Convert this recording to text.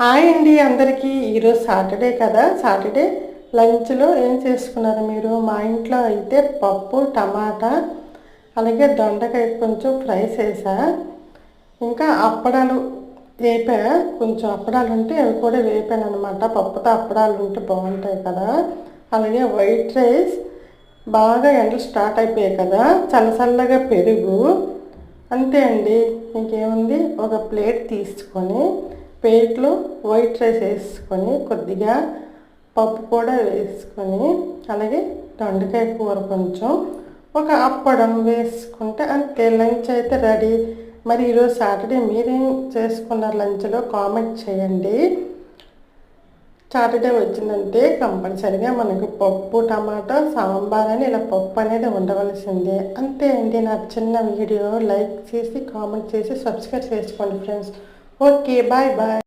Hi అండి అందరికీ. ఈరోజు సాటర్డే కదా. సాటర్డే లంచ్లో ఏం చేసుకున్నారు మీరు? మా ఇంట్లో అయితే పప్పు టమాటా అలాగే దొండకాయ కొంచెం ఫ్రై చేసా ఇంకా అప్పడాలు వేపా. కొంచెం అప్పడాలు ఉంటే అవి కూడా వేపాను అనమాట పప్పుతో అప్పడాలు ఉంటే బాగుంటాయి కదా. అలాగే వైట్ రైస్ బాగా ఎండలు స్టార్ట్ అయిపోయాయి కదా. చల్లచల్లగా పెరుగు. అంతే అండి. ఇంకేముంది? ఒక ప్లేట్ తీసుకొని ప్లేట్లో వైట్ రైస్ వేసుకొని కొద్దిగా పప్పు కూడా వేసుకొని అలాగే దొండకాయ కూర కొంచెం ఒక అప్పడం వేసుకుంటే అంతే. లంచ్ అయితే రెడీ. మరి ఈరోజు సాటర్డే మీరేం చేసుకున్నారు లంచ్లో? కామెంట్ చేయండి. సాటర్డే వచ్చిందంటే కంపల్సరిగా మనకు పప్పు టమాటా సాంబార్ అని ఇలా పప్పు అనేది ఉండవలసిందే. అంతే అండి నా చిన్న వీడియో. లైక్ చేసి కామెంట్ చేసి సబ్స్క్రైబ్ చేసుకోండి ఫ్రెండ్స్. Okay, bye bye.